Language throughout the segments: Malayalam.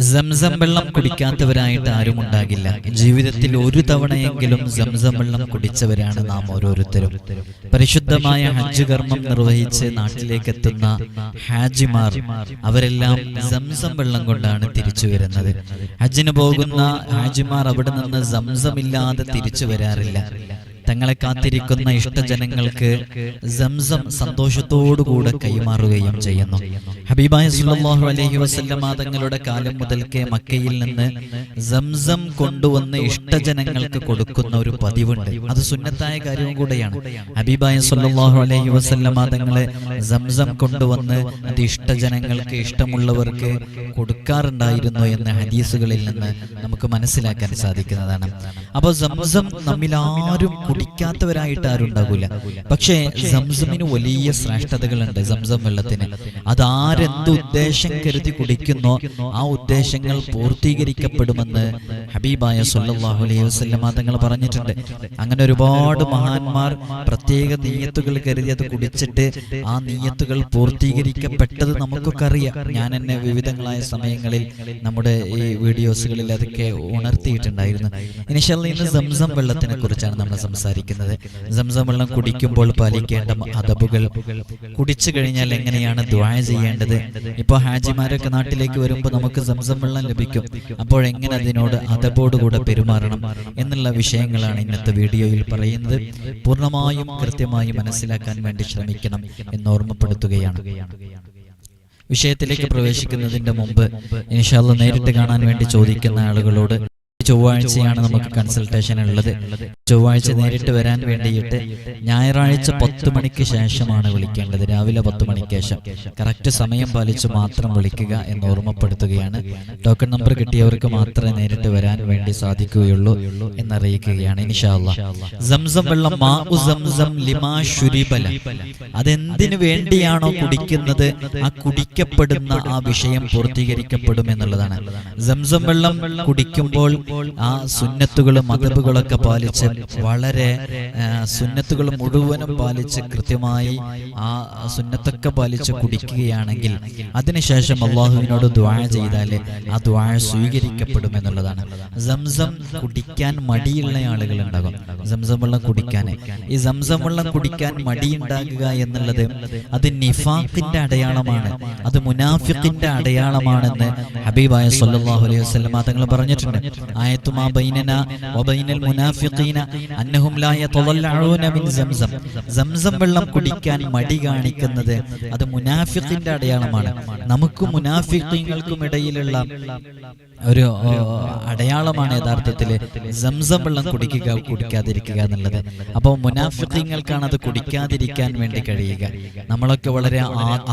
സംസം വെള്ളം കുടിക്കാത്തവരായിട്ട് ആരും ഉണ്ടാകില്ല. ജീവിതത്തിൽ ഒരു തവണയെങ്കിലും സംസം വെള്ളം കുടിച്ചവരാണ് നാം ഓരോരുത്തരും. പരിശുദ്ധമായ ഹജ്ജ് കർമ്മം നിർവഹിച്ച് നാട്ടിലേക്ക് എത്തുന്ന ഹാജിമാർ അവരെല്ലാം സംസം വെള്ളം കൊണ്ടാണ് തിരിച്ചു വരുന്നത്. ഹജ്ജിന് പോകുന്ന ഹാജിമാർ അവിടെ നിന്ന് സംസമില്ലാതെ തിരിച്ചു വരാറില്ല. തങ്ങളെ കാത്തിരിക്കുന്ന ഇഷ്ടജനങ്ങൾക്ക് സംസം സന്തോഷത്തോടുകൂടെ കൈമാറുകയും ചെയ്യുന്നു. ഹബീബായ സുല്ലാഹു അലഹി വസല്ലമ തങ്ങളുടെ കാലം മുതൽക്കേ മക്കയിൽ നിന്ന് സംസം കൊണ്ടുവന്ന് ഇഷ്ടജനങ്ങൾക്ക് കൊടുക്കുന്ന ഒരു പതിവുണ്ട്. അത് സുന്നത്തായ കാര്യവും കൂടെയാണ്. ഹബീബായ സുല്ലാഹു അലഹി വസല്ലമ തങ്ങളെ സംസം കൊണ്ടുവന്ന് അത് ഇഷ്ടജനങ്ങൾക്ക് ഇഷ്ടമുള്ളവർക്ക് കൊടുക്കാറുണ്ടായിരുന്നു എന്ന ഹദീസുകളിൽ നിന്ന് നമുക്ക് മനസ്സിലാക്കാൻ സാധിക്കുന്നതാണ്. അപ്പോൾ സംസം നമ്മിൽ ആരും കുടിക്കാത്തവരായിട്ട് ആരുണ്ടാകൂല പക്ഷേ സംസമിന് വലിയ ശ്രേഷ്ഠതകളുണ്ട് സംസം വെള്ളത്തിന്. അത് ആരെന്ത് ഉദ്ദേശം കരുതി കുടിക്കുന്നോ ആ ഉദ്ദേശങ്ങൾ പൂർത്തീകരിക്കപ്പെടുമെന്ന് ഹബീബായ സല്ലല്ലാഹു അലൈഹി വസ്ലമ തങ്ങൾ പറഞ്ഞിട്ടുണ്ട്. അങ്ങനെ ഒരുപാട് മഹാന്മാർ പ്രത്യേക നീയത്തുകൾ കരുതി അത് കുടിച്ചിട്ട് ആ നീയത്തുകൾ പൂർത്തീകരിക്കപ്പെട്ടത് നമുക്കൊക്കെ അറിയാം ഞാൻ എന്നെ വിവിധങ്ങളായ സമയങ്ങളിൽ നമ്മുടെ ഈ വീഡിയോസുകളിൽ അതൊക്കെ ഉണർത്തിയിട്ടുണ്ടായിരുന്നു. ഇനിഷ്യൽ ഇന്ന് സംസം വെള്ളത്തിനെ കുറിച്ചാണ് നമ്മൾ സംസാരിക്കുന്നത്. സംസം വെള്ളം കുടിക്കുമ്പോൾ പാലിക്കേണ്ട അതബുകൾ കുടിച്ചു കഴിഞ്ഞാൽ എങ്ങനെയാണ് ദ്വായ ചെയ്യേണ്ടത്? ഇപ്പോൾ ഹാജിമാരൊക്കെ നാട്ടിലേക്ക് വരുമ്പോൾ നമുക്ക് സംസം വെള്ളം ലഭിക്കും. അപ്പോൾ എങ്ങനെ അതിനോട് അതബോടുകൂടെ പെരുമാറണം എന്നുള്ള വിഷയങ്ങളാണ് ഇന്നത്തെ വീഡിയോയിൽ പറയുന്നത്. പൂർണമായും കൃത്യമായി മനസ്സിലാക്കാൻ വേണ്ടി ശ്രമിക്കണം എന്ന് ഓർമ്മപ്പെടുത്തുകയാണ്. വിഷയത്തിലേക്ക് പ്രവേശിക്കുന്നതിന്റെ മുമ്പ് ഇൻഷാല്ല നേരിട്ട് കാണാൻ വേണ്ടി ചോദിക്കുന്ന ആളുകളോട് ചൊവ്വാഴ്ചയാണ് നമുക്ക് കൺസൾട്ടേഷൻ ഉള്ളത്. ചൊവ്വാഴ്ച നേരിട്ട് വരാൻ വേണ്ടിയിട്ട് ഞായറാഴ്ച പത്ത് മണിക്ക് ശേഷമാണ് വിളിക്കേണ്ടത്. രാവിലെ പത്ത് മണിക്ക് ശേഷം. കറക്റ്റ് സമയം പാലിച്ച് മാത്രം വിളിക്കുക എന്ന് ഓർമ്മപ്പെടുത്തുകയാണ്. ടോക്കൺ നമ്പർ കിട്ടിയവർക്ക് മാത്രമേ നേരിട്ട് വരാൻ വേണ്ടി സാധിക്കുകയുള്ളൂ എന്നറിയിക്കുകയാണ്. സംസം വെള്ളം അതെന്തിനു വേണ്ടിയാണോ കുടിക്കുന്നത്? ആ കുടിക്കപ്പെടുന്ന ആ വിഷയം പൂർത്തീകരിക്കപ്പെടും എന്നുള്ളതാണ്. സംസം വെള്ളം കുടിക്കുമ്പോൾ ആ സുന്നത്തുകളും മതബുകളൊക്കെ പാലിച്ച് വളരെ സുന്നത്തുകൾ മുഴുവനും പാലിച്ച് കൃത്യമായി ആ സുന്നത്തൊക്കെ പാലിച്ച് കുടിക്കുകയാണെങ്കിൽ അതിനുശേഷം അള്ളാഹുവിനോട് ദ്വാഴ ചെയ്താൽ ആ ദ്വാഴ സ്വീകരിക്കപ്പെടും എന്നുള്ളതാണ്. സംസം കുടിക്കാൻ മടിയുള്ള ആളുകൾ ഉണ്ടാകും. സംസം വെള്ളം കുടിക്കാൻ ഈ സംസം വെള്ളം കുടിക്കാൻ മടിയുണ്ടാകുക എന്നുള്ളത് അത് നിഫാഖിന്റെ അടയാളമാണ്. അത് മുനാഫിഖിന്റെ അടയാളമാണെന്ന് ഹബീബായ സല്ലാഹു അലൈഹി വസല്ലം തങ്ങൾ പറഞ്ഞിട്ടുണ്ട്. ആയത്തുമാ ബൈനന വബൈനൽ മുനാഫിഖീന അന്നഹും ലാ യതളല്ലഊന മിൻ സംസം. സംസം വെള്ളം കുടിക്കാൻ മടി കാണിക്കുന്നത് അത് മുനാഫിഖിന്റെ അടയാളമാണ്. നമുക്കും മുനാഫിഖീങ്ങൾക്കും ഇടയിലുള്ള ഒരു അടയാളമാണ് യഥാർത്ഥത്തിൽ സംസം വെള്ളം കുടിക്കുക കുടിക്കാതിരിക്കുക എന്നുള്ളത്. അപ്പോൾ മുനാഫിഖീങ്ങൾക്കാണ് അത് കുടിക്കാതിരിക്കാൻ വേണ്ടി കഴിയുക. നമ്മളൊക്കെ വളരെ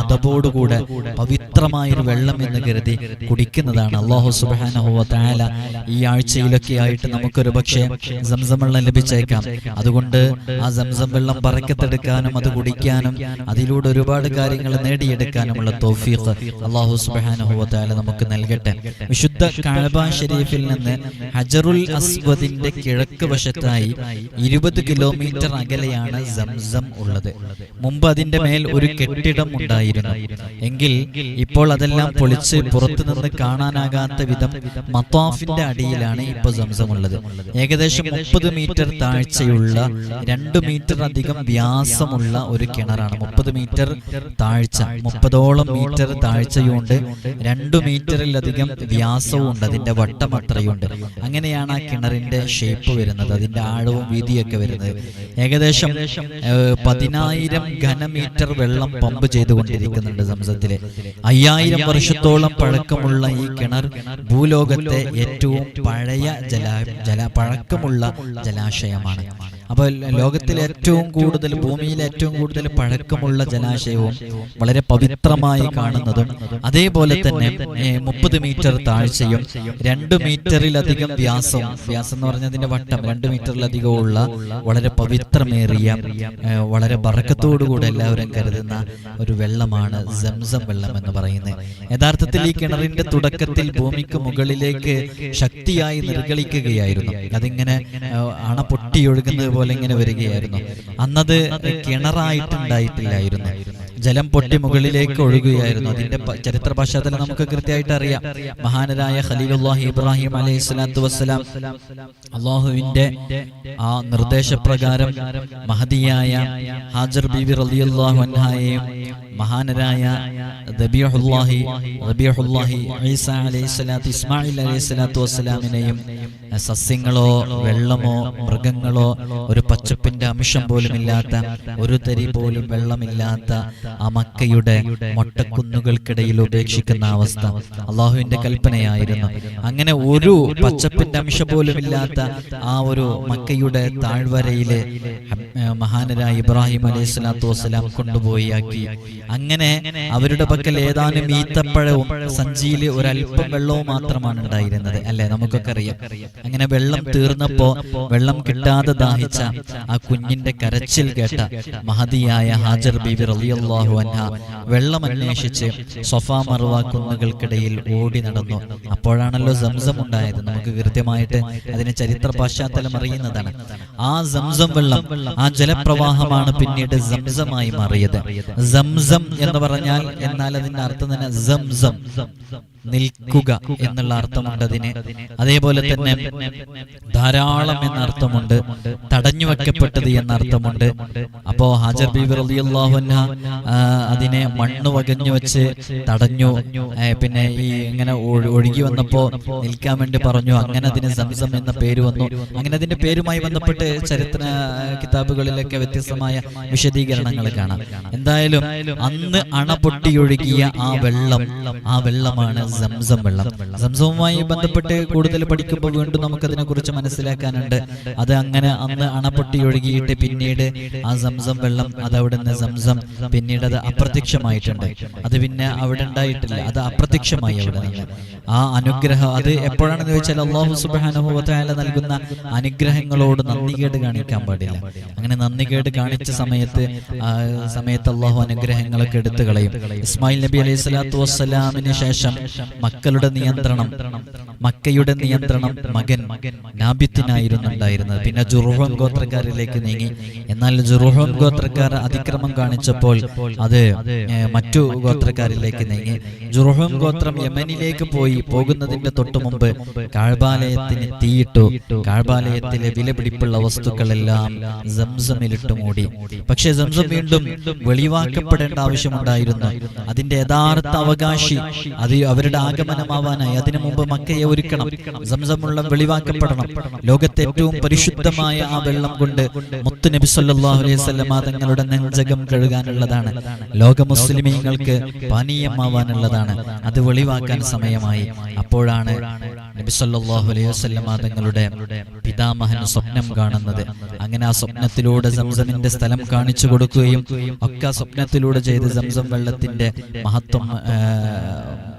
അതബോടുകൂടെ പവിത്രമായൊരു വെള്ളം എന്ന് കരുതി കുടിക്കുന്നതാണ്. അള്ളാഹു സുബാന ഈ ഈ ആഴ്ചയിലൊക്കെ ആയിട്ട് നമുക്കൊരു പക്ഷേ സംസം വെള്ളം ലഭിച്ചേക്കാം. അതുകൊണ്ട് ആ സംസം വെള്ളം പറക്കത്തെടുക്കാനും അത് കുടിക്കാനും അതിലൂടെ ഒരുപാട് കാര്യങ്ങൾ നേടിയെടുക്കാനുമുള്ള തോഫീഖ് അള്ളാഹു സുബാനുഭവത്തായ നമുക്ക് നൽകട്ടെ. വിശുദ്ധ കഴബ ഷെരീഫിൽ നിന്ന് ഹജറുൽ അസ്വദിന്റെ കിഴക്ക് വശത്തായി ഇരുപത് കിലോമീറ്റർ അകലെയാണ് സംസം ഉള്ളത്. മുമ്പ് അതിന്റെ മേൽ ഒരു കെട്ടിടം ഉണ്ടായിരുന്നു. എങ്കിൽ ഇപ്പോൾ അതെല്ലാം പൊളിച്ച് പുറത്തു നിന്ന് കാണാനാകാത്ത വിധം മത്താഫിന്റെ അടിയിലാണ് ഇപ്പൊ സംസം ഉള്ളത് ഏകദേശം മുപ്പത് മീറ്റർ താഴ്ചയുള്ള രണ്ട് മീറ്റർ അധികം വ്യാസമുള്ള ഒരു കിണറാണ്. മുപ്പത് മീറ്റർ താഴ്ച. മുപ്പതോളം മീറ്റർ താഴ്ചയുണ്ട്. രണ്ടു മീറ്ററിലധികം വ്യാസവും ഉണ്ട് അതിന്റെ വട്ടം അത്രയുണ്ട്. അങ്ങനെയാണ് ആ കിണറിന്റെ ഷേപ്പ് വരുന്നത്. അതിന്റെ ആഴവും വീതിയൊക്കെ വരുന്നത്. ഏകദേശം പതിനായിരം ഘനമീറ്റർ വെള്ളം പമ്പ് ചെയ്തുകൊണ്ടിരിക്കുന്നുണ്ട് സംസത്തിൽ. അയ്യായിരം വർഷത്തോളം പഴക്കമുള്ള ഈ കിണർ ഭൂലോകത്തെ ഏറ്റവും പഴയ ജല ജല പഴക്കമുള്ള ജലാശയമാണ്. അപ്പോൾ ലോകത്തിൽ ഏറ്റവും കൂടുതൽ ഭൂമിയിൽ ഏറ്റവും കൂടുതൽ പഴക്കമുള്ള ജലാശയവും വളരെ പവിത്രമായി കാണുന്നതും അതേപോലെ തന്നെ മുപ്പത് മീറ്റർ താഴ്ചയും രണ്ട് മീറ്ററിലധികം വ്യാസവും വ്യാസം എന്ന് പറഞ്ഞതിന്റെ വട്ടം രണ്ട് മീറ്ററിലധികമുള്ള വളരെ പവിത്രമേറിയ വളരെ ബറക്കത്തോടുകൂടെ എല്ലാവരും കരുതുന്ന ഒരു വെള്ളമാണ് സംസം വെള്ളം എന്ന് പറയുന്നത്. യഥാർത്ഥത്തിൽ ഈ കിണറിന്റെ തുടക്കത്തിൽ ഭൂമിക്ക് മുകളിലേക്ക് ശക്തിയായി നിർഗളിക്കുകയായിരുന്നു. അതിങ്ങനെ അണ പൊട്ടിയൊഴുകുന്നത് പോലെ ഇങ്ങനെ വരികയായിരുന്നു. അന്നത് കിണറായിട്ടുണ്ടായിട്ടില്ലായിരുന്നു. ജലം പൊട്ടി മുകളിലേക്ക് ഒഴുകുകയായിരുന്നു. അതിന്റെ ചരിത്ര പശ്ചാത്തലം നമുക്ക് കൃത്യമായിട്ട് അറിയാം. മഹാനരായ ഖലീലുല്ലാഹി ഇബ്രാഹിം അലൈഹി സ്വലാത്തു വസ്സലാം അള്ളാഹുവിന്റെ ആ നിർദ്ദേശപ്രകാരം മഹതിയായ ഹാജർ ബീബി റളിയല്ലാഹു അൻഹായെയും മഹാനരായ ദബീഹുല്ലാഹി റബിയഹുല്ലാഹി ഈസ അലൈഹി സ്വലാത്തു ഇസ്മായിൽ അലൈഹി സ്വലാത്തു വസ്സലാമിനെയും സസ്യങ്ങളോ വെള്ളമോ മൃഗങ്ങളോ ഒരു പച്ചപ്പിന്റെ അംശം പോലും ഇല്ലാത്ത ഒരു തരി പോലും വെള്ളമില്ലാത്ത ആ മക്കയുടെ മൊട്ടക്കുന്നുകൾക്കിടയിൽ ഉപേക്ഷിക്കുന്ന അവസ്ഥ അള്ളാഹുവിന്റെ കൽപ്പനയായിരുന്നു. അങ്ങനെ ഒരു പച്ചപ്പിന്റെ അംശം പോലും ഇല്ലാത്ത ആ ഒരു മക്കയുടെ താഴ്വരയിലെ മഹാനരായ ഇബ്രാഹിം അലൈഹി സ്വലാത്തു വസ്സലാം കൊണ്ടുപോയി ആക്കി. അങ്ങനെ അവരുടെ പക്കൽ ഏതാനും ഈത്തപ്പഴവും സഞ്ചിയിൽ ഒരല്പം വെള്ളവും മാത്രമാണ് ഉണ്ടായിരുന്നത്. അല്ലെ? നമുക്കൊക്കെ അറിയാം. അങ്ങനെ വെള്ളം തീർന്നപ്പോ വെള്ളം കിട്ടാതെ ദാഹിച്ച ആ കുഞ്ഞിന്റെ കരച്ചിൽ കേട്ട മഹതിയായ ഹാജർ ബീബി റളിയല്ലാഹു അൻഹ വെള്ളം അന്വേഷിച്ച് സൊഫാ മറുവ കുന്നുകൾക്കിടയിൽ ഓടി നടന്നു. അപ്പോഴാണല്ലോ സംസം ഉണ്ടായത്. നമുക്ക് കൃത്യമായിട്ട് അതിന് ചരിത്ര പശ്ചാത്തലം അറിയുന്നതാണ്. ആ സംസം വെള്ളം ആ ജലപ്രവാഹമാണ് പിന്നീട് സംസമായി മാറിയത്. സംസം എന്ന് പറഞ്ഞാൽ എന്നാൽ അതിന്റെ അർത്ഥം തന്നെ സംസം. നിൽക്കുക എന്നുള്ള അർത്ഥമുണ്ട് അതിന് അതേപോലെ തന്നെ ധാരാളം എന്ന അർത്ഥമുണ്ട്. തടഞ്ഞു വെക്കപ്പെട്ടത് എന്ന അർത്ഥമുണ്ട്. അപ്പോ ഹാജർ ബീബി അതിനെ മണ്ണ് വകഞ്ഞു വെച്ച് തടഞ്ഞു പിന്നെ ഈ ഇങ്ങനെ ഒഴുകി വന്നപ്പോ നിൽക്കാൻ വേണ്ടി പറഞ്ഞു. അങ്ങനെ അതിന് സംസം എന്ന പേര് വന്നു. അങ്ങനെ അതിന്റെ പേരുമായി ബന്ധപ്പെട്ട് ചരിത്ര കിതാബുകളിലൊക്കെ വ്യത്യസ്തമായ വിശദീകരണങ്ങൾ കാണാം. എന്തായാലും അന്ന് അണ പൊട്ടിയൊഴുകിയ ആ വെള്ളം ആ വെള്ളമാണ് സംസം വെള്ളം. സംസവുമായി ബന്ധപ്പെട്ട് കൂടുതൽ പഠിക്കുമ്പോൾ വീണ്ടും നമുക്കതിനെ കുറിച്ച് മനസ്സിലാക്കാനുണ്ട്. അത് അങ്ങനെ അന്ന് അണപൊട്ടി ഒഴുകിയിട്ട് പിന്നീട് ആ സംസം വെള്ളം അത് അവിടെ നിന്ന് സംസം പിന്നീട് അത് അപ്രത്യക്ഷമായിട്ടുണ്ട്. അത് പിന്നെ അവിടെ ഉണ്ടായിട്ടില്ല. അത് അപ്രത്യക്ഷമായി അവിടെ നിന്ന് ആ അനുഗ്രഹം അത് എപ്പോഴാണെന്ന് ചോദിച്ചാൽ അള്ളാഹു സുബാനുഭവത്തായ നൽകുന്ന അനുഗ്രഹങ്ങളോട് നന്ദി കേട് കാണിക്കാൻ പാടില്ല. അങ്ങനെ നന്ദി കേട് കാണിച്ച സമയത്ത് സമയത്ത് അള്ളാഹു അനുഗ്രഹങ്ങളൊക്കെ എടുത്തു കളയും ഇസ്മായിൽ നബി അലൈഹി സ്വലാത്തു വസ്സലാമിന് ശേഷം മക്കളുടെ നിയന്ത്രണം. മക്കയുടെ നിയന്ത്രണം മകൻ നാബിത്തിനായിരുന്നു ഉണ്ടായിരുന്നത് പിന്നെ ജുറുഹോം ഗോത്രക്കാരിലേക്ക് നീങ്ങി. എന്നാൽ ജുറുഹോം ഗോത്രക്കാർ അതിക്രമം കാണിച്ചപ്പോൾ അത് മറ്റു ഗോത്രക്കാരിലേക്ക് നീങ്ങി. ജുറുഹോം ഗോത്രം യമനിലേക്ക് പോയി പോകുന്നതിന്റെ തൊട്ടു മുമ്പ് കാഴ്ബാലയത്തിന് തീയിട്ടു കാഴ്ബാലയത്തിലെ വിലപിടിപ്പുള്ള വസ്തുക്കളെല്ലാം സംസമിലിട്ട് മൂടി. പക്ഷെ സംസം വീണ്ടും വെളിവാക്കപ്പെടേണ്ട ആവശ്യമുണ്ടായിരുന്നു. അതിന്റെ യഥാർത്ഥ അവകാശി അത് അവരുടെ ആഗമനമാവാനായി. അതിനു മുമ്പ് മക്കയെ ഒരുക്കണം. സംസമുള്ള വെളിവാക്കപ്പെടണം. ലോകത്തെ ഏറ്റവും പരിശുദ്ധമായ ആ വെള്ളം കൊണ്ട് മുത്തു നബി സല്ലാഹു അലൈഹി വസല്ലമ തങ്ങളുടെ നെഞ്ചകം കഴുകാനുള്ളതാണ്. ലോക മുസ്ലിമീങ്ങൾക്ക് പാനീയമാവാനുള്ളതാണ്. അത് വെളിവാക്കാൻ സമയമായി. അപ്പോഴാണ് നബി സല്ലല്ലാഹു അലൈഹി വസല്ലമ തങ്ങളുടെ പിതാമഹൻ സ്വപ്നം കാണുന്നത്. അങ്ങനെ ആ സ്വപ്നത്തിലൂടെ സംസമിന്റെ സ്ഥലം കാണിച്ചു കൊടുക്കുകയും ഒക്കെ സ്വപ്നത്തിലൂടെ ചെയ്ത് സംസം വെള്ളത്തിന്റെ മഹത്വം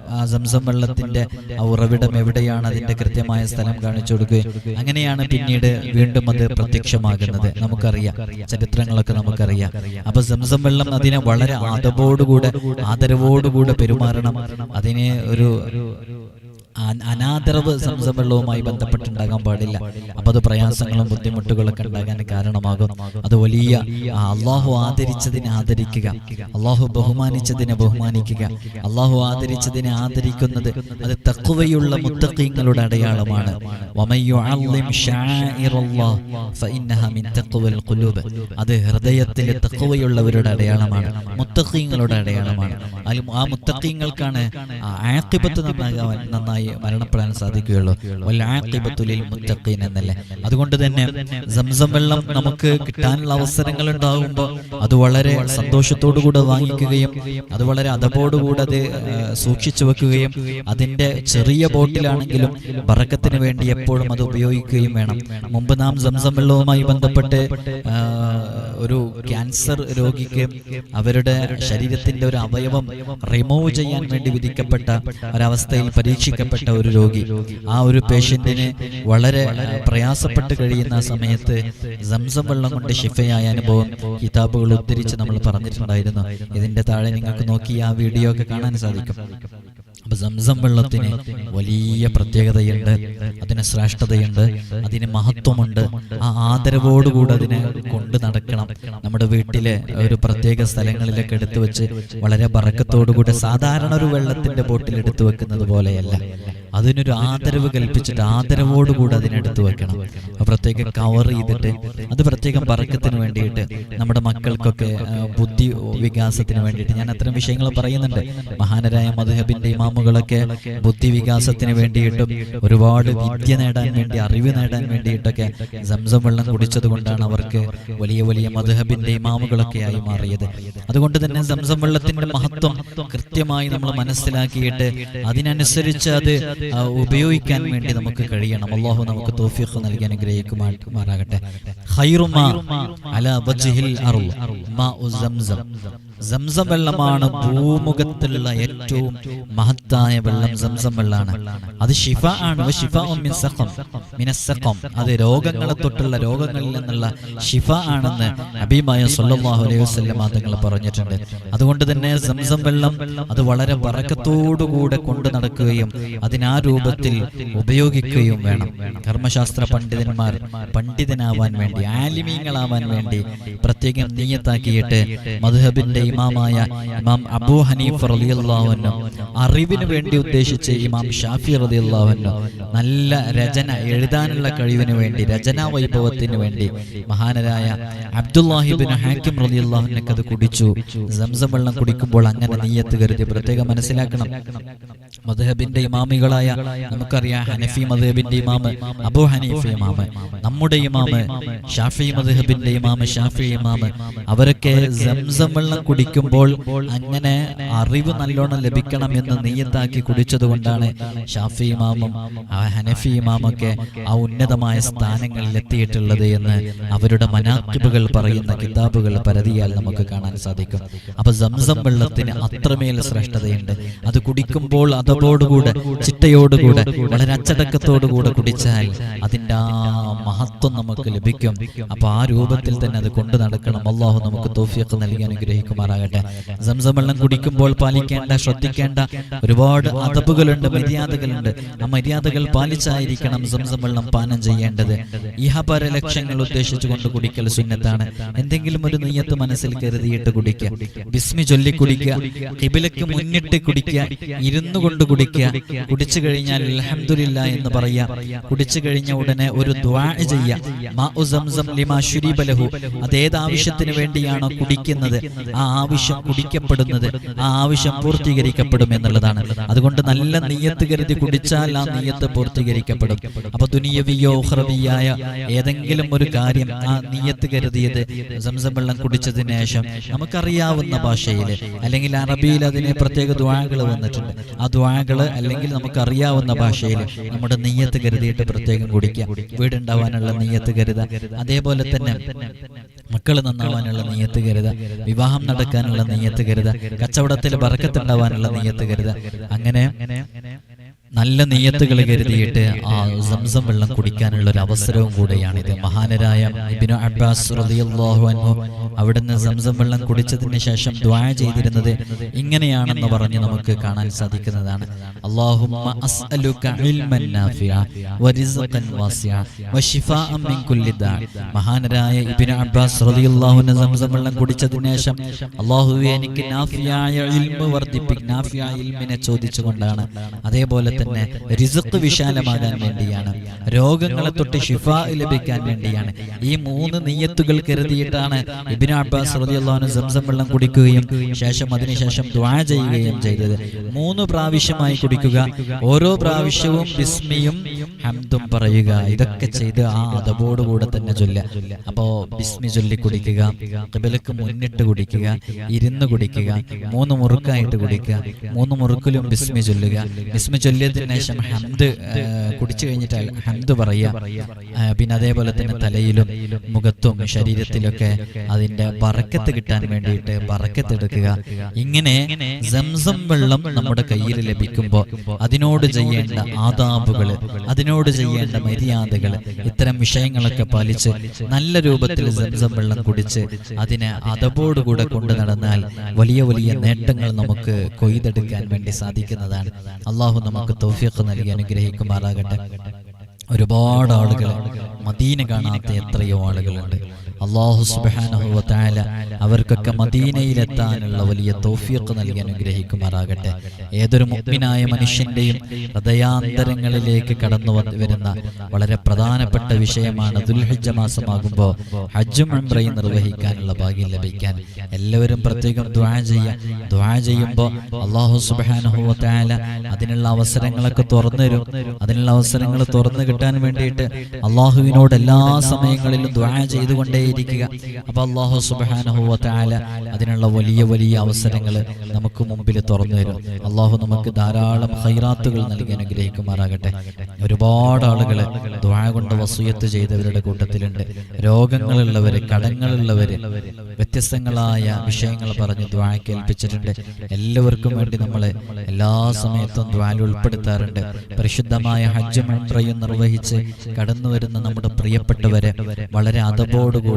ആ, സംസം വെള്ളത്തിന്റെ ആ ഉറവിടം എവിടെയാണ് അതിന്റെ കൃത്യമായ സ്ഥലം കാണിച്ചു കൊടുക്കുകയും അങ്ങനെയാണ് പിന്നീട് വീണ്ടും അത് പ്രത്യക്ഷമാകുന്നത്. നമുക്കറിയാം ചരിത്രങ്ങളൊക്കെ നമുക്കറിയാം. അപ്പൊ സംസം വെള്ളം അതിനെ വളരെ ആദവോടുകൂടെ ആദരവോടുകൂടെ പെരുമാറണം. അതിനെ ഒരു അനാദരവ് സംസം വെള്ളവുമായി ബന്ധപ്പെട്ടുണ്ടാകാൻ പാടില്ല. അപ്പൊ അത് പ്രയാസങ്ങളും ബുദ്ധിമുട്ടുകളൊക്കെ ഉണ്ടാകാൻ കാരണമാകും. അത് വലിയ അള്ളാഹു ആദരിച്ചതിനെ ആദരിക്കുക. അള്ളാഹു ബഹുമാനിച്ചതിനെ ബഹുമാനിക്കുക. അള്ളാഹു ആദരിച്ചതിനെ ആദരിക്കുന്നത് അത് തക്കുവയുള്ള മുത്തക്കീങ്ങളുടെ അടയാളമാണ്. അത് ഹൃദയത്തിലെ തക്കുവയുള്ളവരുടെ അടയാളമാണ്. മുത്തക്കീങ്ങളുടെ അടയാളമാണ്. ആ മുത്തക്കീങ്ങൾക്കാണ് ആക്കിപത്ത് നന്നാകാൻ നന്നായി മരണപ്പെടാൻ സാധിക്കുകയുള്ളൂ. വൽ ആഖിബത്തു ലിൽ മുത്തഖീൻ എന്നല്ലേ? അതുകൊണ്ട് തന്നെ സംസം വെള്ളം നമുക്ക് കിട്ടാനുള്ള അവസരങ്ങൾ ഉണ്ടാകുമ്പോൾ അത് വളരെ സന്തോഷത്തോടു കൂടെ വാങ്ങിക്കുകയും അത് വളരെ അതപോടുകൂടെ അത് സൂക്ഷിച്ചു വെക്കുകയും അതിന്റെ ചെറിയ ബോട്ടിലാണെങ്കിലും പറക്കത്തിന് വേണ്ടി എപ്പോഴും അത് ഉപയോഗിക്കുകയും വേണം. മുമ്പ് നാം സംസം വെള്ളവുമായി ബന്ധപ്പെട്ട് ഒരു ക്യാൻസർ രോഗിക്ക് അവരുടെ ശരീരത്തിന്റെ ഒരു അവയവം റിമൂവ് ചെയ്യാൻ വേണ്ടി വിധിക്കപ്പെട്ട ഒരവസ്ഥയിൽ പരീക്ഷിക്കപ്പെട്ട ഒരു രോഗി. ആ ഒരു പേഷ്യന്റിന് വളരെ പ്രയാസപ്പെട്ട് കഴിയുന്ന സമയത്ത് സംസം വെള്ളം കൊണ്ട് ഷിഫയായ അനുഭവം കിതാബുകൾ ഉദ്ധരിച്ച് നമ്മൾ പറഞ്ഞിട്ടുണ്ടായിരുന്നു. ഇതിന്റെ താഴെ നിങ്ങൾക്ക് നോക്കി ആ വീഡിയോ ഒക്കെ കാണാൻ സാധിക്കും. അപ്പൊ സംസം വെള്ളത്തിന് വലിയ പ്രത്യേകതയുണ്ട് അതിന് ശ്രേഷ്ഠതയുണ്ട് അതിന് മഹത്വമുണ്ട്. ആ ആദരവോടുകൂടി അതിനെ കൊണ്ട് നടക്കണം. നമ്മുടെ വീട്ടിലെ ഒരു പ്രത്യേക സ്ഥലങ്ങളിലൊക്കെ എടുത്തു വെച്ച് വളരെ ബറക്കത്തോടുകൂടി സാധാരണ ഒരു വെള്ളത്തിന്റെ ബോട്ടിൽ എടുത്തു വെക്കുന്നത് പോലെയല്ല. അതിനൊരു ആദരവ് കൽപ്പിച്ചിട്ട് ആദരവോടുകൂടി അതിനെടുത്തു വെക്കണം. പ്രത്യേക കവർ ചെയ്തിട്ട് അത് പ്രത്യേകം പറക്കത്തിന് വേണ്ടിയിട്ട് നമ്മുടെ മക്കൾക്കൊക്കെ ബുദ്ധി വികാസത്തിന് വേണ്ടിയിട്ട് ഞാൻ അത്തരം വിഷയങ്ങൾ പറയുന്നുണ്ട്. മഹാനരായ മധുഹബിന്റെ ഇമാമുകളൊക്കെ ബുദ്ധി വികാസത്തിന് വേണ്ടിയിട്ടും ഒരുപാട് വിദ്യ നേടാൻ വേണ്ടി അറിവ് നേടാൻ വേണ്ടിയിട്ടൊക്കെ സംസം വെള്ളം കുടിച്ചത് കൊണ്ടാണ് അവർക്ക് വലിയ വലിയ മധുഹബിന്റെ ഇമാമുകളൊക്കെ ആയി മാറിയത്. അതുകൊണ്ട് തന്നെ സംസം വെള്ളത്തിന്റെ മഹത്വം കൃത്യമായി നമ്മൾ മനസ്സിലാക്കിയിട്ട് അതിനനുസരിച്ച് അത് ഉപയോഗിക്കാൻ വേണ്ടി നമുക്ക് കഴിയണം. അള്ളാഹു നമുക്ക് തോഫിയൊക്കെ നൽകി അനുഗ്രഹിക്കുമാറാകട്ടെ അല മാ സംസം സംസം വെള്ളമാണ് ഭൂമുഖത്തിലുള്ള ഏറ്റവും മഹത്തായ വെള്ളം. സംസം വെള്ളമാണ് അത് ഷിഫ ആണ്. സഖം. അത് രോഗങ്ങളെ തൊട്ടുള്ള രോഗങ്ങളിൽ നിന്നുള്ള ഷിഫ ആണെന്ന് അബിമായ സല്ലല്ലാഹു അലൈഹി വസ്ലം തങ്ങൾ പറഞ്ഞിട്ടുണ്ട്. അതുകൊണ്ട് തന്നെ സംസം വെള്ളം അത് വളരെ വറക്കത്തോടുകൂടെ കൊണ്ടു നടക്കുകയും അതിനാ രൂപത്തിൽ ഉപയോഗിക്കുകയും വേണം. കർമ്മശാസ്ത്ര പണ്ഡിതന്മാർ പണ്ഡിതനാവാൻ വേണ്ടി ആലിമീങ്ങളാവാൻ വേണ്ടി പ്രത്യേകം നീയത്താക്കിയിട്ട് മധുഹബിന്റെ ഇമാമായ ഇമാം അബൂ ഹനീഫ് റളിയല്ലാഹുവിനു അറിവിന് വേണ്ടി ഉദ്ദേശിച്ച് ഇമാം ഷാഫി റളിയല്ലാഹുവിനു നല്ല രചന എഴുതാനുള്ള കഴിവിന് വേണ്ടി രചനാ വൈഭവത്തിന് വേണ്ടി മഹാനരായ അബ്ദുല്ലാഹിബിൻ ഹാക്കിം റളിയല്ലാഹുവിനൊക്കെ അത് കുടിച്ചു. സംസം വെള്ളം കുടിക്കുമ്പോൾ അങ്ങനെ നീയത്ത് കരുതി പ്രത്യേകം മനസ്സിലാക്കണം. മദ്ഹബിന്റെ ഇമാമികളായ നമുക്കറിയാം ഹനഫി മദ്ഹബിന്റെ ഇമാമ് അബു ഹനീഫ് ഇമാമ് നമ്മുടെ ഇമാമ് ഷാഫി മദ്ഹബിന്റെ ഇമാമ് ഷാഫി ഇമാമ് അവരൊക്കെ സംസം വെള്ളം കുടിക്കുമ്പോൾ അങ്ങനെ അറിവ് നല്ലോണം ലഭിക്കണം എന്ന് നീയത്താക്കി കുടിച്ചത് കൊണ്ടാണ് ഷാഫി ഇമാമും ഹനഫി ഇമാമൊക്കെ ആ ഉന്നതമായ സ്ഥാനങ്ങളിൽ എത്തിയിട്ടുള്ളത് എന്ന് അവരുടെ മനാക്കിബുകൾ പറയുന്ന കിതാബുകൾ പരതിയാൽ നമുക്ക് കാണാൻ സാധിക്കും. അപ്പൊ സംസം വെള്ളത്തിന് അത്രമേൽ ശ്രേഷ്ഠതയുണ്ട്. അത് കുടിക്കുമ്പോൾ അതോടുകൂടെ ചിട്ടയോടുകൂടെ വളരെ അച്ചടക്കത്തോടുകൂടെ കുടിച്ചാൽ അതിന്റെ ആ മഹത്വം നമുക്ക് ലഭിക്കും. അപ്പൊ ആ രൂപത്തിൽ തന്നെ അത് കൊണ്ടു നടക്കണം. അള്ളാഹു നമുക്ക് തോഫിയൊക്കെ നൽകി അനുഗ്രഹിക്കുമാറാകട്ടെ സംസം വെള്ളം കുടിക്കുമ്പോൾ പാലിക്കേണ്ട ശ്രദ്ധിക്കേണ്ട ഒരുപാട് അതപ്പുകളുണ്ട് മര്യാദകളുണ്ട്. ആ മര്യാദകൾ പാലിച്ചായിരിക്കണം സംസം വെള്ളം പാനം ചെയ്യേണ്ടത്. ഇഹപര ലക്ഷ്യങ്ങൾ ഉദ്ദേശിച്ചുകൊണ്ട് കുടിക്കൽ സുന്നത്താണ്. എന്തെങ്കിലും ഒരു നെയ്യത്ത് മനസ്സിൽ കരുതിയിട്ട് കുടിക്കുക. ബിസ്മി ചൊല്ലി കുടിക്കുക. കിബിലക്ക് മുന്നിട്ട് കുടിക്കുക. ഇരുന്നു കൊണ്ട് കുടിക്കുക. കുടിച്ചു കഴിഞ്ഞാൽ അൽഹംദുലില്ലാ എന്ന് പറയുക കുടിച്ചു കഴിഞ്ഞ ഉടനെ ഒരു ദ്വാ ലഹു. അതേത് ആവശ്യത്തിന് വേണ്ടിയാണോ കുടിക്കുന്നത്? ആ ആവശ്യം കുടിക്കപ്പെടുന്നത് ആ ആവശ്യം പൂർത്തീകരിക്കപ്പെടും എന്നുള്ളതാണ്. അതുകൊണ്ട് നല്ല നീയത്ത് കരുതി കുടിച്ചാൽ ആ നീയത്ത് പൂർത്തീകരിക്കപ്പെടും. അപ്പൊ ദുനിയവിയോ ഹ്രവിയായ ഏതെങ്കിലും ഒരു കാര്യം ആ നീയത്ത് കരുതിയത് സംസം വെള്ളം കുടിച്ചതിന് ശേഷം നമുക്കറിയാവുന്ന ഭാഷയിൽ അല്ലെങ്കിൽ അറബിയിൽ അതിനെ പ്രത്യേക ദ്വാകൾ വന്നിട്ടുണ്ട്. ആ ദ്വാകൾ അല്ലെങ്കിൽ നമുക്കറിയാവുന്ന ഭാഷയിൽ നമ്മുടെ നീയത്ത് കരുതിയിട്ട് പ്രത്യേകം കുടിക്കുക വീടുണ്ടാവാനുള്ള നീയത്ത് കരുത. അതേപോലെ തന്നെ മക്കൾ നന്നാവാനുള്ള നീയത്ത് കരുത. വിവാഹം നടക്കാനുള്ള നീയത്ത് കരുത്. കച്ചവടത്തിൽ ബറക്കത്തുണ്ടാവാനുള്ള നീയത്ത് കരുത്. അങ്ങനെ നല്ല നീയത്തുകൾ കരുതിയിട്ട് ആ സംസം വെള്ളം കുടിക്കാനുള്ള ഒരു അവസരവും കൂടെയാണിത് മഹാനരായ ഇബ്നു അബ്ബാസ് റളിയല്ലാഹു അൻഹു അവിടുന്ന് സംസം വെള്ളം കുടിച്ചതിന് ശേഷം ദ്വാ ചെയ്തിരുന്നത് ഇങ്ങനെയാണെന്ന് പറഞ്ഞ് നമുക്ക് കാണാൻ സാധിക്കുന്നതാണ്. മഹാനരായ ഇബ്നു അബ്ബാസ് റളിയല്ലാഹു അൻഹു സംസം വെള്ളം കുടിച്ചതിന് ശേഷം അല്ലാഹുവേ എനിക്ക് നാഫിയായ ഇൽമ് വർദ്ധിപ്പിക്കും നാഫിയായ ഇൽമിനെ ചോദിച്ചുകൊണ്ടാണ്. അതേപോലെ തന്നെ റിസുക്ക് വിശാലമാകാൻ വേണ്ടിയാണ്. രോഗങ്ങളെ തൊട്ട് ഷിഫ ലഭിക്കാൻ വേണ്ടിയാണ്. ഈ മൂന്ന് നീയത്തുകൾ കരുതിയിട്ടാണ് ഇബിൻ അബ്ബാസ് റളിയല്ലാഹു സംസം വെള്ളം കുടിക്കുകയും ശേഷം അതിനുശേഷം ദ്വാ ചെയ്യുകയും ചെയ്തത്. മൂന്ന് പ്രാവശ്യമായി കുടിക്കുക. ഓരോ പ്രാവശ്യവും ബിസ്മിയും ഹംദും പറയുക ഇതൊക്കെ ചെയ്ത് ആ അതബോടുകൂടെ തന്നെ ചൊല്ല അപ്പോ ബിസ്മി ചൊല്ലി കുടിക്കുക കിബിലക്ക് മുന്നിട്ട് കുടിക്കുക ഇരുന്ന് കുടിക്കുക മൂന്ന് മുറുക്കായിട്ട് കുടിക്കുക മൂന്ന് മുറുക്കിലും ബിസ്മി ചൊല്ലുക. ബിസ്മി ചൊല്ലിയതിനു ശേഷം ഹംദ് കുടിച്ചു കഴിഞ്ഞിട്ട് ഹംദ് പറയുക. പിന്നെ അതേപോലെ തന്നെ തലയിലും മുഖത്തും ശരീരത്തിലൊക്കെ അതിന്റെ പറക്കത്ത് കിട്ടാൻ വേണ്ടിയിട്ട് പറക്കത്തെടുക്കുക ഇങ്ങനെ സംസം വെള്ളം നമ്മുടെ കയ്യിൽ ലഭിക്കുമ്പോൾ അതിനോട് ചെയ്യേണ്ട ആദാബുകൾ അതിനോട് അതിനോട് ചെയ്യേണ്ട മര്യാദകൾ ഇത്തരം വിഷയങ്ങളൊക്കെ പാലിച്ച് നല്ല രൂപത്തിൽ സംസം വെള്ളം കുടിച്ച് അതിനെ അതപോടുകൂടെ കൊണ്ടു നടന്നാൽ വലിയ വലിയ നേട്ടങ്ങൾ നമുക്ക് കൊയ്തെടുക്കാൻ വേണ്ടി സാധിക്കുന്നതാണ്. അള്ളാഹു നമുക്ക് തോഫിയൊക്കെ നൽകി അനുഗ്രഹിക്കുമാറാകട്ടെ. ഒരുപാട് ആളുകൾ മദീന കാണാത്ത എത്രയോ ആളുകളുണ്ട്. അള്ളാഹു സുബാനഹുല അവർക്കൊക്കെ മദീനയിലെത്താനുള്ള വലിയ തൗഫീഖ് നൽകി അനുഗ്രഹിക്കുമാറാകട്ടെ. ഏതൊരു മുഗ്മിനായ മനുഷ്യന്റെയും ഹൃദയാന്തരങ്ങളിലേക്ക് കടന്നു വരുന്ന വളരെ പ്രധാനപ്പെട്ട വിഷയമാണ് ദുൽഹജ്ജ മാസമാകുമ്പോൾ ഹജ്ജും ഉംറയും നിർവഹിക്കാനുള്ള ഭാഗ്യം ലഭിക്കാൻ എല്ലാവരും പ്രത്യേകം ദ്വാ ചെയ്യ ദ്വാ ചെയ്യുമ്പോൾ അള്ളാഹു സുബാനഹുല അതിനുള്ള അവസരങ്ങളൊക്കെ തുറന്നു തരും. അതിനുള്ള അവസരങ്ങൾ തുറന്നു കിട്ടാൻ വേണ്ടിയിട്ട് അള്ളാഹുവിനോട് എല്ലാ സമയങ്ങളിലും ദ്വാ ചെയ്തുകൊണ്ടേയിരിക്കുക അപ്പൊ അള്ളാഹു സുബാനഹുവ താല അതിനുള്ള വലിയ വലിയ അവസരങ്ങൾ നമുക്ക് മുമ്പിൽ തുറന്നു തരും. അള്ളാഹു നമുക്ക് ധാരാളം ഹൈറാത്തുകൾ നൽകി അനുഗ്രഹിക്കുമാറാകട്ടെ. ഒരുപാട് ആളുകൾ ദ്വാഴ കൊണ്ട് വസൂയത്ത് ചെയ്തവരുടെ കൂട്ടത്തിലുണ്ട്. രോഗങ്ങളുള്ളവര് കടങ്ങളുള്ളവര് വ്യത്യസ്തങ്ങളായ വിഷയങ്ങൾ പറഞ്ഞ് ദ്വാ കേൾപ്പിച്ചിട്ടുണ്ട്. എല്ലാവർക്കും വേണ്ടി നമ്മൾ എല്ലാ സമയത്തും ദ്വാൽ ഉൾപ്പെടുത്താറുണ്ട്. പരിശുദ്ധമായ ഹജ്ജ് മന്ത്രയും നിർവഹിച്ച് കടന്നു വരുന്ന നമ്മുടെ പ്രിയപ്പെട്ടവരെ വളരെ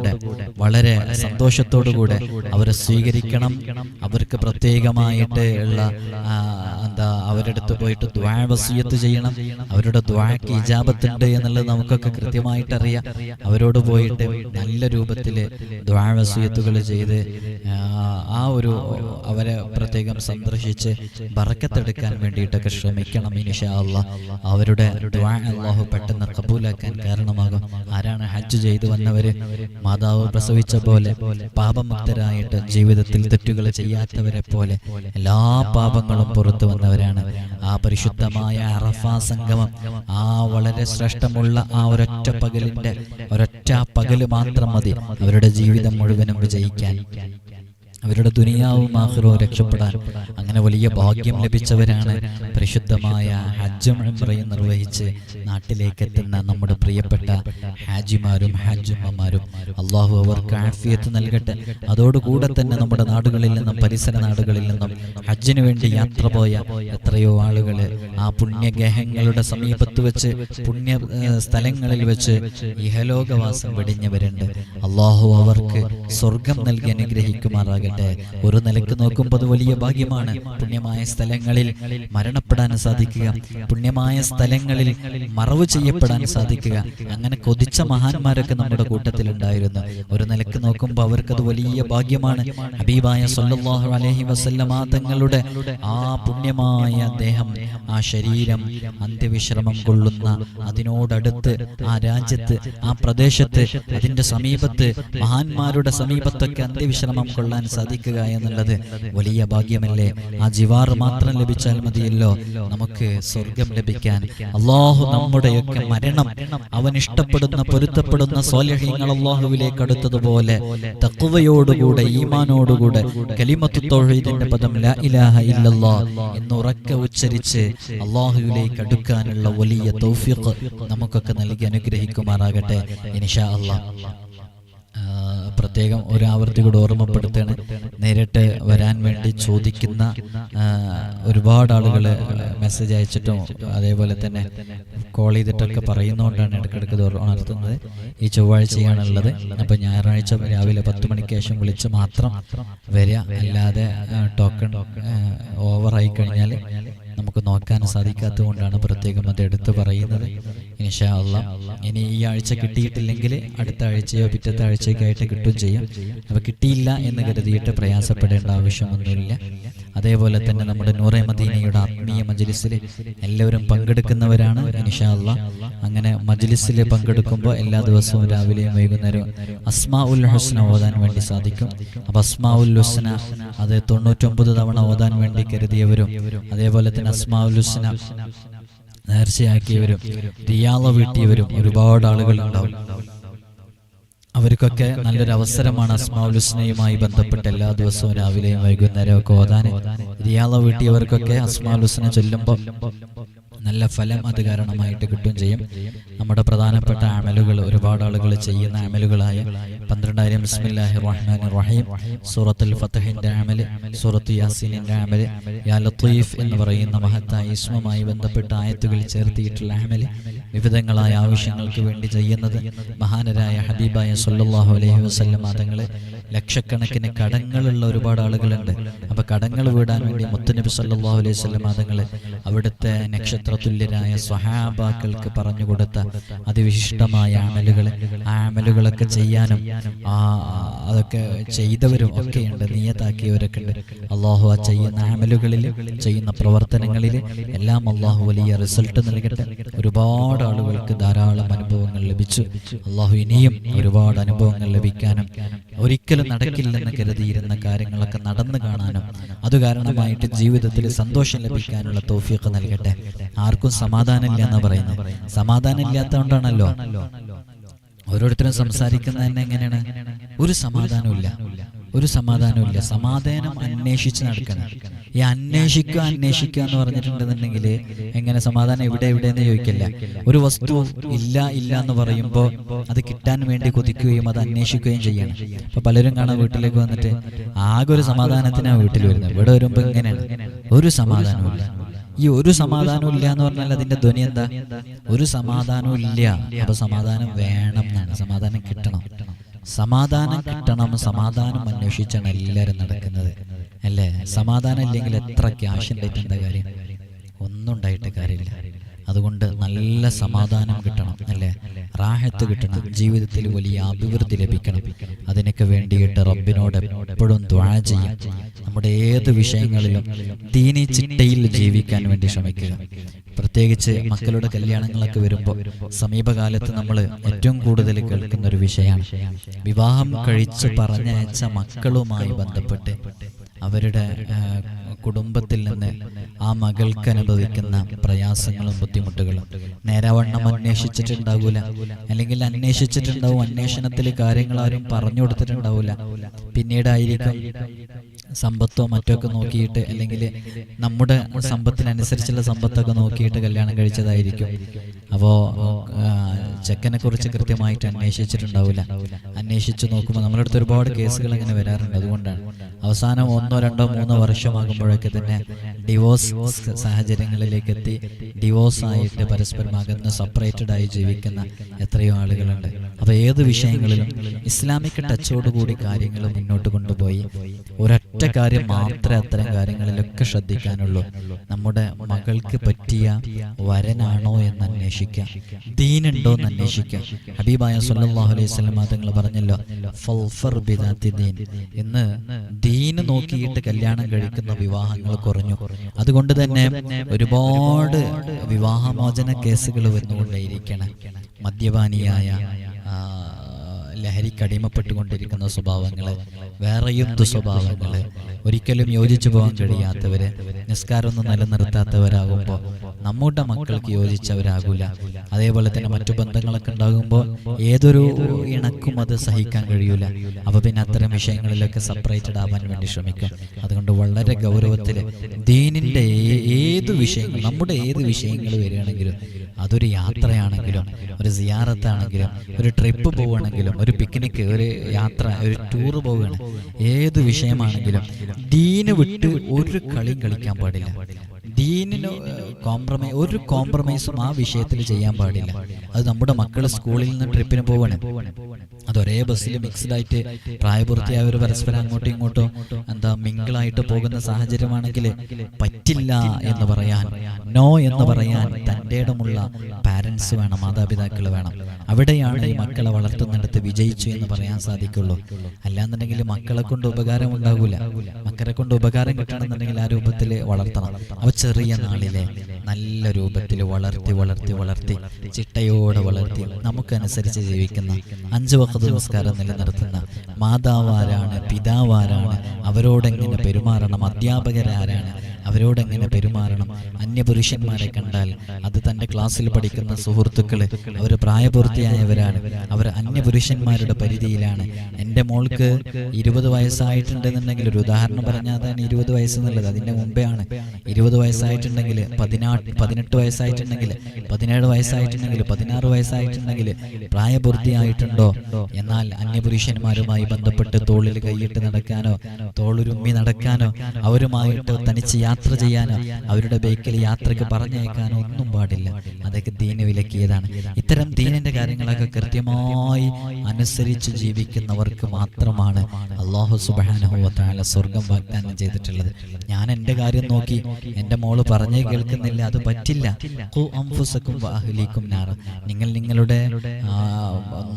അതപോടുകൂടെ വളരെ സന്തോഷത്തോടുകൂടെ അവരെ സ്വീകരിക്കണം. അവർക്ക് പ്രത്യേകമായിട്ട് ഉള്ള എന്താ അവരുടെ അടുത്ത് പോയിട്ട് ദ്വാവസീയത്ത് ചെയ്യണം. അവരുടെ ദ്വാക്ക് ഇജാപത്തുണ്ട് എന്നുള്ളത് നമുക്കൊക്കെ കൃത്യമായിട്ട് അറിയാം അവരോട് പോയിട്ട് നല്ല രൂപത്തിൽ ദ്വാവസീയത്തുകൾ ചെയ്ത് ആ, ഒരു അവരെ പ്രത്യേകം സന്ദർശിച്ച് ബറക്കത്തെടുക്കാൻ വേണ്ടിയിട്ടൊക്കെ ശ്രമിക്കണം ഇനിഷാ അള്ളാഹ് അവരുടെ ദ്വാ അള്ളാഹു പെട്ടെന്ന് കബൂലാക്കാൻ കാരണമാകും. ആരാണ് ഹജ്ജ് ചെയ്തു വന്നവര്? മാതാവ് പ്രസവിച്ച പോലെ പാപമുക്തരായിട്ട് ജീവിതത്തിൽ തെറ്റുകൾ ചെയ്യാത്തവരെ പോലെ എല്ലാ പാപങ്ങളും പുറത്തു വന്നവരാണ്. ആ പരിശുദ്ധമായ അറഫാ സംഗമം ആ വളരെ ശ്രേഷ്ഠമുള്ള ആ ഒരൊറ്റ പകലിന്റെ ഒരൊറ്റ പകൽ മാത്രം മതി അവരുടെ ജീവിതം മുഴുവനും വിജയിക്കാൻ. അവരുടെ ദുനിയാവും ആഹ്റോ രക്ഷപ്പെടാൻ അങ്ങനെ വലിയ ഭാഗ്യം ലഭിച്ചവരാണ് പരിശുദ്ധമായ ഹജ്ജും ഉംറയും നിർവഹിച്ച് നാട്ടിലേക്ക് എത്തുന്ന നമ്മുടെ പ്രിയപ്പെട്ട ഹാജിമാരും ഹാജുമ്മമാരും. അള്ളാഹു അവർക്ക് ആഫിയത്ത് നൽകട്ടെ. അതോടുകൂടെ തന്നെ നമ്മുടെ നാടുകളിൽ നിന്നും പരിസര നാടുകളിൽ നിന്നും ഹജ്ജിന് വേണ്ടി യാത്ര പോയ എത്രയോ ആളുകൾ ആ പുണ്യഗ്രഹങ്ങളുടെ സമീപത്ത് വെച്ച് പുണ്യ സ്ഥലങ്ങളിൽ വെച്ച് ഇഹലോകവാസം വെടിഞ്ഞവരുണ്ട്. അള്ളാഹു അവർക്ക് സ്വർഗം നൽകി അനുഗ്രഹിക്കുമാറാകട്ടെ. ഒരു നിലയ്ക്ക് നോക്കുമ്പോൾ വലിയ ഭാഗ്യമാണ്. പുണ്യമായ സ്ഥലങ്ങളിൽ മരണപ്പെടാൻ സാധിക്കുക. പുണ്യമായ സ്ഥലങ്ങളിൽ മറവ് ചെയ്യപ്പെടാൻ സാധിക്കുക. അങ്ങനെ കൊതിച്ച മഹാന്മാരൊക്കെ നമ്മുടെ കൂട്ടത്തിൽ ഉണ്ടായിരുന്നു ഒരു നിലയ്ക്ക് നോക്കുമ്പോൾ അവർക്കത് വലിയ ഭാഗ്യമാണ്. ഹബീബായ സല്ലല്ലാഹു അലഹി വസല്ലമ തങ്ങളുടെ ആ പുണ്യമായ ദേഹം ആ ശരീരം അന്ത്യവിശ്രമം കൊള്ളുന്ന അതിനോടടുത്ത് ആ രാജ്യത്ത് ആ പ്രദേശത്ത് അതിന്റെ സമീപത്ത് മഹാന്മാരുടെ സമീപത്തൊക്കെ അന്ത്യവിശ്രമം കൊള്ളാൻ സാധിക്കുക എന്നുള്ളത് വലിയ ഭാഗ്യമല്ലേ? ആ ജിവാർ മാത്രം ലഭിച്ചാൽ മതിയല്ലോ. നമുക്ക് സ്വർഗം ലഭിക്കാൻ. അള്ളാഹു നമ്മുടെയൊക്കെ മരണം അവൻ ഇഷ്ടപ്പെടുന്ന പൊരുത്തപ്പെടുന്ന സോലഹ്യങ്ങൾ അള്ളാഹുവിലേക്ക് അടുത്തതുപോലെ തക്കുവയോടുകൂടെ ഈമാനോടുകൂടെ കലിമത്തു തൊഴീദിന്റെ പദം ലാ ഇലാഹ ഇല്ലല്ലാ എന്ന് ഉറക്ക ഉച്ചരിച്ച് അള്ളാഹുവിലേക്ക് അടുക്കാനുള്ള വലിയ തൗഫീഖ് നമുക്കൊക്കെ നൽകി അനുഗ്രഹിക്കുമാറാകട്ടെ. ഇൻഷാ അള്ളാഹ് പ്രത്യേകം ഒരു ആവർത്തി കൂടെ ഓർമ്മപ്പെടുത്തുകയാണ് നേരിട്ട് വരാൻ വേണ്ടി ചോദിക്കുന്ന ഒരുപാട് ആളുകൾ മെസ്സേജ് അയച്ചിട്ടും അതേപോലെ തന്നെ കോൾ ചെയ്തിട്ടൊക്കെ പറയുന്നതുകൊണ്ടാണ് ഇടയ്ക്കിടയ്ക്ക് ഉണർത്തുന്നത്. ഈ ചൊവ്വാഴ്ചയാണുള്ളത് അപ്പോൾ ഞായറാഴ്ച രാവിലെ പത്ത് മണിക്ക് ശേഷം വിളിച്ച് മാത്രം വരിക. അല്ലാതെ ടോക്കൺ ഓവറായി കഴിഞ്ഞാൽ നമുക്ക് നോക്കാൻ സാധിക്കാത്തത് കൊണ്ടാണ് പ്രത്യേകം അത് എടുത്തു പറയുന്നത്. ഇൻഷാ അള്ളാ. ഇനി ഈ ആഴ്ച കിട്ടിയിട്ടില്ലെങ്കിൽ അടുത്ത ആഴ്ചയോ പിറ്റത്തെ ആഴ്ചയൊക്കെ ആയിട്ട് കിട്ടും. ചെയ്യും. അപ്പോൾ കിട്ടിയില്ല എന്ന് കരുതിയിട്ട് പ്രയാസപ്പെടേണ്ട ആവശ്യമൊന്നുമില്ല. അതേപോലെ തന്നെ നമ്മുടെ നൂറെ മദീനയുടെ ആത്മീയ മജ്ലിസിൽ എല്ലാവരും പങ്കെടുക്കുന്നവരാണ് ഇൻഷാ അള്ളാ അങ്ങനെ മജ്ലിസിൽ പങ്കെടുക്കുമ്പോൾ എല്ലാ ദിവസവും രാവിലെയും വൈകുന്നേരവും അസ്മാ ഉൽ ഹുസ്ന ഓതാൻ വേണ്ടി സാധിക്കും. അപ്പോൾ അസ്മാ ഉൽ ഹുസ്ന അത് തൊണ്ണൂറ്റൊമ്പത് തവണ ഓതാൻ വേണ്ടി കരുതിയവരും അതേപോലെ തന്നെ അസ്മാ ഉൽ ഹുസ്ന നേർച്ചയാക്കിയവരും റിയാള വീട്ടിയവരും ഒരുപാട് ആളുകൾ ഉണ്ടാവും അവർക്കൊക്കെ നല്ലൊരു അവസരമാണ് അസ്മാലുസ്നയുമായി ബന്ധപ്പെട്ട് എല്ലാ ദിവസവും രാവിലെയും വൈകുന്നേരവും ഒക്കെ ഓതാൻ. റിയാള വീട്ടിയവർക്കൊക്കെ അസ്മാഉൽ ഹുസ്ന ചൊല്ലുമ്പോൾ നല്ല ഫലം അത് കാരണമായിട്ട് കിട്ടുകയും ചെയ്യും. നമ്മുടെ പ്രധാനപ്പെട്ട അമലുകൾ ഒരുപാട് ആളുകൾ ചെയ്യുന്ന അമലുകളായ പന്ത്രണ്ടായിരം ബിസ്മില്ലാഹി റഹ്മാൻ റഹീം സൂറത്തുൽ ഫത്തഹിന്റെ അമൽ സൂറത്ത് യാസീനിന്റെ അമൽ യാ ലത്തീഫ് എന്ന് പറയുന്ന മഹത്തായ ഇസ്മുമായി ബന്ധപ്പെട്ട ആയത്തുകൾ ചേർത്തിയിട്ടുള്ള അമൽ വിവിധങ്ങളായ ആവശ്യങ്ങൾക്ക് വേണ്ടി ചെയ്യുന്നത് മഹാനരായ ഹബീബായ സല്ലാഹു അലൈഹി വസല്ലം തങ്ങളെ ലക്ഷക്കണക്കിന് കടങ്ങളുള്ള ഒരുപാട് ആളുകളുണ്ട്. അപ്പൊ കടങ്ങൾ വീടാൻ വേണ്ടി മുത്തനബി സല്ലാഹു അലൈഹി വസല്ലം തങ്ങളെ അവിടുത്തെ നക്ഷത്രതുല്യരായ സ്വഹാബാക്കൾക്ക് പറഞ്ഞു കൊടുത്ത അതിവിശിഷ്ടമായ അമലുകൾ ആ അമലുകളൊക്കെ ചെയ്യാനും ആ അതൊക്കെ ചെയ്തവരും ഒക്കെ ഒക്കെയുണ്ട് നീയത്താക്കിയവരൊക്കെ ഉണ്ട്. അള്ളാഹു ആ ചെയ്യുന്ന അമലുകളിൽ ചെയ്യുന്ന പ്രവർത്തനങ്ങളിൽ എല്ലാം അള്ളാഹു വലിയ റിസൾട്ട് നൽകട്ടെ. ഒരുപാട് ആളുകൾക്ക് ധാരാളം അനുഭവങ്ങൾ ലഭിച്ചു. അള്ളാഹു ഇനിയും ഒരുപാട് അനുഭവങ്ങൾ ലഭിക്കാനും ഒരിക്കലും നടക്കില്ലെന്ന് കരുതിയിരുന്ന കാര്യങ്ങളൊക്കെ നടന്നു കാണാനും അത് കാരണമായിട്ട് ജീവിതത്തിൽ സന്തോഷം ലഭിക്കാനുള്ള തോഫിയൊക്കെ നൽകട്ടെ. ആർക്കും സമാധാനമില്ല എന്ന് പറയുന്നത്. സമാധാനം ഇല്ലാത്തതുകൊണ്ടാണല്ലോ ഓരോരുത്തരും സംസാരിക്കുന്നത് തന്നെ എങ്ങനെയാണ്? ഒരു സമാധാനമില്ല ഒരു സമാധാനമില്ല സമാധാനം അന്വേഷിച്ച് നടക്കണം. ഈ അന്വേഷിക്കുക അന്വേഷിക്കുക എന്ന് പറഞ്ഞിട്ടുണ്ടെന്നുണ്ടെങ്കിൽ എങ്ങനെ സമാധാനം എവിടെ എവിടെ എന്ന് ചോദിക്കില്ല. ഒരു വസ്തു ഇല്ല ഇല്ല എന്ന് പറയുമ്പോൾ അത് കിട്ടാൻ വേണ്ടി കൊതിക്കുകയും അത് അന്വേഷിക്കുകയും ചെയ്യണം. അപ്പൊ പലരും കാണാൻ വീട്ടിലേക്ക് വന്നിട്ട് ആകെ ഒരു സമാധാനത്തിനാണ് വീട്ടിൽ വരുന്നത്. ഇവിടെ വരുമ്പോൾ ഇങ്ങനെയാണ്. ഒരു സമാധാനവും ഈ ഒരു സമാധാനവും ഇല്ല എന്ന് പറഞ്ഞാൽ അതിന്റെ ധ്വനി എന്താ? ഒരു സമാധാനവും ഇല്ല. അപ്പൊ സമാധാനം വേണം എന്നാണ്. സമാധാനം കിട്ടണം. സമാധാനം കിട്ടണം സമാധാനം അന്വേഷിച്ചാണ് എല്ലാവരും നടക്കുന്നത്. അല്ലേ? സമാധാനം ഇല്ലെങ്കിൽ എത്ര ക്യാഷ് ഉണ്ടായിട്ട് എന്താ കാര്യം. ഒന്നും ഉണ്ടായിട്ട് കാര്യമില്ല. അതുകൊണ്ട് നല്ല സമാധാനം കിട്ടണം അല്ലേ? റാഹത്ത് കിട്ടണം ജീവിതത്തിൽ വലിയ അഭിവൃദ്ധി ലഭിക്കണം. അതിനൊക്കെ വേണ്ടിയിട്ട് റബ്ബിനോട് എപ്പോഴും ദ്വാ ചെയ്യാം. നമ്മുടെ ഏത് വിഷയങ്ങളിലും ദീനി ചിട്ടയിൽ ജീവിക്കാൻ വേണ്ടി ശ്രമിക്കുക. പ്രത്യേകിച്ച് മക്കളുടെ കല്യാണങ്ങളൊക്കെ വരുമ്പോൾ സമീപകാലത്ത് നമ്മൾ ഏറ്റവും കൂടുതൽ കേൾക്കുന്ന ഒരു വിഷയമാണ്. വിവാഹം കഴിച്ച് പറഞ്ഞയച്ച മക്കളുമായി ബന്ധപ്പെട്ട് അവരുടെ കുടുംബത്തിൽ നിന്ന് ആ മകൾക്ക് അനുഭവിക്കുന്ന പ്രയാസങ്ങളും ബുദ്ധിമുട്ടുകളും. നേരാവണ്ണം അന്വേഷിച്ചിട്ടുണ്ടാവൂല. അല്ലെങ്കിൽ അന്വേഷിച്ചിട്ടുണ്ടാവും അന്വേഷണത്തിൽ കാര്യങ്ങൾ ആരും പറഞ്ഞു കൊടുത്തിട്ടുണ്ടാവൂല. പിന്നീടായിരിക്കും സമ്പത്തോ മറ്റോ ഒക്കെ നോക്കിയിട്ട് അല്ലെങ്കിൽ നമ്മുടെ സമ്പത്തിനനുസരിച്ചുള്ള സമ്പത്തൊക്കെ നോക്കിയിട്ട് കല്യാണം കഴിച്ചതായിരിക്കും. അപ്പോൾ ചെക്കനെ കുറിച്ച് കൃത്യമായിട്ട് അന്വേഷിച്ചിട്ടുണ്ടാവില്ല. അന്വേഷിച്ച് നോക്കുമ്പോൾ നമ്മുടെ അടുത്ത് ഒരുപാട് കേസുകൾ അങ്ങനെ വരാറുണ്ട്. അതുകൊണ്ടാണ്. അവസാനം ഒന്നോ രണ്ടോ മൂന്നോ വർഷമാകുമ്പോഴൊക്കെ തന്നെ ഡിവോഴ്സ് സാഹചര്യങ്ങളിലേക്ക് എത്തി. ഡിവോഴ്സ് ആയിട്ട് പരസ്പരം അകന്ന് സെപ്പറേറ്റഡ് ആയി ജീവിക്കുന്ന എത്രയോ ആളുകളുണ്ട്. അപ്പോൾ ഏത് വിഷയങ്ങളിലും ഇസ്ലാമിക് ടച്ചോടുകൂടി കാര്യങ്ങൾ മുന്നോട്ട് കൊണ്ടുപോയി. ഒരൊറ്റ കാര്യം മാത്രമേ അത്തരം കാര്യങ്ങളിലൊക്കെ ശ്രദ്ധിക്കാനുള്ളൂ. നമ്മുടെ മകൾക്ക് പറ്റിയ വരനാണോ എന്ന് അന്വേഷിക്കാം. ദീനുണ്ടോ എന്ന് അന്വേഷിക്കാം. ഹബീബായ സല്ലല്ലാഹു അലൈഹി വസല്ലം തങ്ങൾ പറഞ്ഞല്ലോ ഫൽഫർ ബിദാത്തി ദീൻ. ഇന്ന് ദീന് നോക്കിയിട്ട് കല്യാണം കഴിക്കുന്ന വിവാഹങ്ങൾ കുറഞ്ഞു. അതുകൊണ്ട് തന്നെ ഒരുപാട് വിവാഹമോചന കേസുകൾ വന്നുകൊണ്ടേയിരിക്കണം. മദ്യപാനിയായ ലഹരിക്ക് അടിമപ്പെട്ടുകൊണ്ടിരിക്കുന്ന സ്വഭാവങ്ങൾ വേറെയും ദുസ്വഭാവങ്ങൾ. ഒരിക്കലും യോജിച്ചു പോകാൻ കഴിയാത്തവര് നിസ്കാരമൊന്നും നിലനിർത്താത്തവരാകുമ്പോൾ നമ്മുടെ മക്കൾക്ക് യോജിച്ചവരാകൂല. അതേപോലെ തന്നെ മറ്റു ബന്ധങ്ങളൊക്കെ ഉണ്ടാകുമ്പോൾ ഏതൊരു ഇണക്കും അത് സഹിക്കാൻ കഴിയൂല. അപ്പോൾ പിന്നെ അത്തരം വിഷയങ്ങളിലൊക്കെ സെപ്പറേറ്റഡ് ആവാൻ വേണ്ടി ശ്രമിക്കും അതുകൊണ്ട് വളരെ ഗൗരവത്തിൽ ദീനിന്റെ ഏ- ഏത് വിഷയങ്ങൾ നമ്മുടെ ഏത് വിഷയങ്ങൾ വരികയാണെങ്കിലും അതൊരു യാത്രയാണെങ്കിലും ഒരു സിയാറത്താണെങ്കിലും ഒരു ട്രിപ്പ് പോവുകയാണെങ്കിലും ഒരു പിക്നിക് ഒരു യാത്ര ഒരു ടൂർ പോവുകയാണ്. ഏത് വിഷയമാണെങ്കിലും ദീന് വിട്ട് ഒരു കളി കളിക്കാൻ പാടില്ല. ദീനിന് കോംപ്രമൈ ഒരു കോംപ്രമൈസും ആ വിഷയത്തിൽ ചെയ്യാൻ പാടില്ല. അത് നമ്മുടെ മക്കൾ സ്കൂളിൽ നിന്ന് ട്രിപ്പിന് പോവാണ്. അത് ഒരേ ബസ്സിൽ മിക്സ്ഡ് ആയിട്ട് പ്രായപൂർത്തിയായവർ പരസ്പരം അങ്ങോട്ടും ഇങ്ങോട്ടും എന്താ മിങ്കിളായിട്ട് പോകുന്ന സാഹചര്യമാണെങ്കിൽ പറ്റില്ല എന്ന് പറയാൻ നോ എന്ന് പറയാൻ തന്റെ ഇടമുള്ള പാരൻസ് വേണം മാതാപിതാക്കൾ വേണം. അവിടെയാണ് ഈ മക്കളെ വളർത്തുന്നിടത്ത് വിജയിച്ചു എന്ന് പറയാൻ സാധിക്കുള്ളൂ. അല്ലാന്നുണ്ടെങ്കിൽ മക്കളെ കൊണ്ട് ഉപകാരം ഉണ്ടാകൂല. മക്കളെ കൊണ്ട് ഉപകാരം കിട്ടണമെന്നുണ്ടെങ്കിൽ ആ രൂപത്തിൽ വളർത്തണം. അവ ചെറിയ നാളിലെ നല്ല രൂപത്തിൽ വളർത്തി വളർത്തി വളർത്തി ചിട്ടയോടെ വളർത്തി നമുക്കനുസരിച്ച് ജീവിക്കുന്ന അഞ്ചു നമസ്കാരം നിലനിർത്തുന്ന മാതാവാരാണ് പിതാവാരാണ് അവരോടെങ്ങനെ പെരുമാറണം അധ്യാപകരാരാണ് അവരോട് എങ്ങനെ പെരുമാറണം? അന്യപുരുഷന്മാരെ കണ്ടാൽ അത് തന്റെ ക്ലാസ്സിൽ പഠിക്കുന്ന സുഹൃത്തുക്കൾ അവർ പ്രായപൂർത്തിയായവരാണ്. അവർ അന്യപുരുഷന്മാരുടെ പരിധിയിലാണ്. എന്റെ മോൾക്ക് ഇരുപത് വയസ്സായിട്ടുണ്ടെന്നുണ്ടെങ്കിൽ ഒരു ഉദാഹരണം പറഞ്ഞാൽ അതാണ് ഇരുപത് വയസ്സ് എന്നുള്ളത് അതിന്റെ മുമ്പേ ആണ്. ഇരുപത് വയസ്സായിട്ടുണ്ടെങ്കിൽ പതിനാ പതിനെട്ട് വയസ്സായിട്ടുണ്ടെങ്കിൽ പതിനേഴ് വയസ്സായിട്ടുണ്ടെങ്കിൽ പതിനാറ് വയസ്സായിട്ടുണ്ടെങ്കിൽ പ്രായപൂർത്തിയായിട്ടുണ്ടോ? എന്നാൽ അന്യപുരുഷന്മാരുമായി ബന്ധപ്പെട്ട് തോളിൽ കൈയിട്ട് നടക്കാനോ തോളുരുമ്മി നടക്കാനോ അവരുമായിട്ട് തനിച്ച് യാത്ര ചെയ്യാനോ അവരുടെ ബൈക്കിൽ യാത്രയ്ക്ക് പറഞ്ഞേക്കാനോ ഒന്നും പാടില്ല. അതൊക്കെ ദീന വിലക്കിയതാണ്. ഇത്തരം ദീനന്റെ കാര്യങ്ങളൊക്കെ കൃത്യമായി അനുസരിച്ച് ജീവിക്കുന്നവർക്ക് മാത്രമാണ് അള്ളാഹു സുബാനുഭവത്താല സ്വർഗം വാഗ്ദാനം ചെയ്തിട്ടുള്ളത്. ഞാൻ എന്റെ കാര്യം നോക്കി. എന്റെ മോൾ പറഞ്ഞേ കേൾക്കുന്നില്ല. അത് പറ്റില്ല. നിങ്ങൾ നിങ്ങളുടെ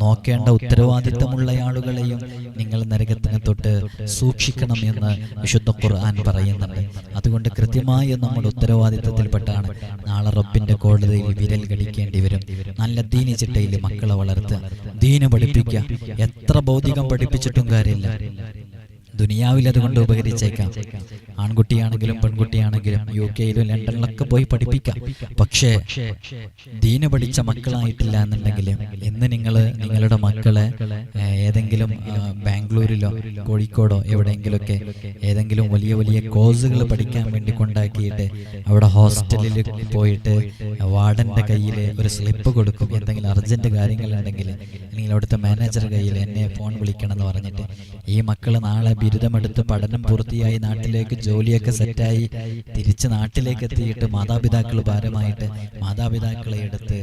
നോക്കേണ്ട ഉത്തരവാദിത്തമുള്ള ആളുകളെയും നിങ്ങൾ നരകത്തിനെ തൊട്ട് സൂക്ഷിക്കണം എന്ന് വിശുദ്ധ ഖുർആൻ പറയുന്നുണ്ട്. അതുകൊണ്ട് കൃത്യമായി നമ്മൾ ഉത്തരവാദിത്തത്തിൽപ്പെട്ടാണ് നാളെ റബ്ബിന്റെ കോടതിയിൽ വിരൽ കടിക്കേണ്ടി വരും. നല്ല ദീനി ചിട്ടയിൽ മക്കളെ വളർത്തുക ദീന് പഠിപ്പിക്കുക. എത്ര ഭൗതികം പഠിപ്പിച്ചിട്ടും കാര്യമില്ല. ദുനിയാവിൽ അതുകൊണ്ട് ഉപകരിച്ചേക്കാം. ആൺകുട്ടിയാണെങ്കിലും പെൺകുട്ടിയാണെങ്കിലും യു കെയിലും ലണ്ടനിലൊക്കെ പോയി പഠിപ്പിക്കാം. പക്ഷേ ദീന പഠിച്ച മക്കളായിട്ടില്ല എന്നുണ്ടെങ്കിൽ ഇന്ന് നിങ്ങൾ നിങ്ങളുടെ മക്കളെ ഏതെങ്കിലും ബാംഗ്ലൂരിലോ കോഴിക്കോടോ എവിടെയെങ്കിലുമൊക്കെ ഏതെങ്കിലും വലിയ വലിയ കോഴ്സുകൾ പഠിക്കാൻ വേണ്ടി കൊണ്ടാക്കിയിട്ട് അവിടെ ഹോസ്റ്റലിൽ പോയിട്ട് വാർഡന്റെ കയ്യിൽ ഒരു സ്ലിപ്പ് കൊടുക്കും. എന്തെങ്കിലും അർജന്റ് കാര്യങ്ങളുണ്ടെങ്കിൽ അല്ലെങ്കിൽ അവിടുത്തെ മാനേജർ കയ്യിൽ എന്നെ ഫോൺ വിളിക്കണം എന്ന് പറഞ്ഞിട്ട് ഈ മക്കൾ നാളെ ബിരുദമെടുത്ത് പഠനം പൂർത്തിയായി നാട്ടിലേക്ക് ജോലിയൊക്കെ സെറ്റായി തിരിച്ച് നാട്ടിലേക്ക് എത്തിയിട്ട് മാതാപിതാക്കൾ ഭാരമായിട്ട് മാതാപിതാക്കളെ എടുത്ത്